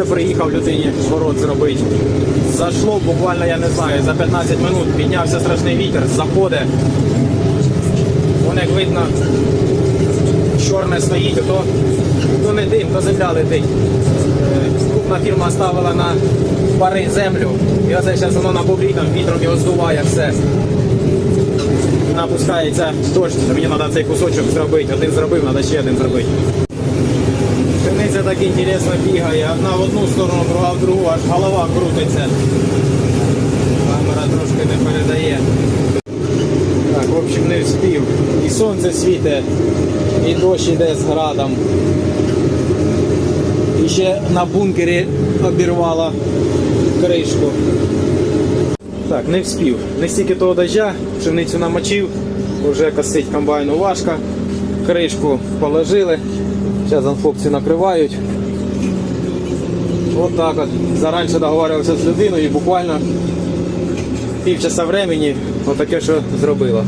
Оце приїхав людині зворот зробити. Зашло буквально, я не знаю, за 15 минут піднявся страшний вітер, заходить. Вон як видно, чорне стоїть, то, то не дим, то земля летить. Крупна фірма ставила на пари землю, і оце зараз воно на набуглітом, вітром його здуває все. Напускається дощ, мені треба цей кусочок зробити. Один зробив, треба ще один зробити. Так інтересно бігає, одна в одну сторону, друга в другу, аж голова крутиться. Камера трошки не передає. Так, в общем, не вспів. І сонце світить, і дощ іде з градом. І ще на бункері обірвала кришку. Так, не вспів. Не стільки того дождя, пшеницю намочив, вже косить комбайну важко. Кришку положили. Зараз хлопці накривають. От так от. Заранше договарювався з людиною і буквально півчаса времени отаке, що зробила.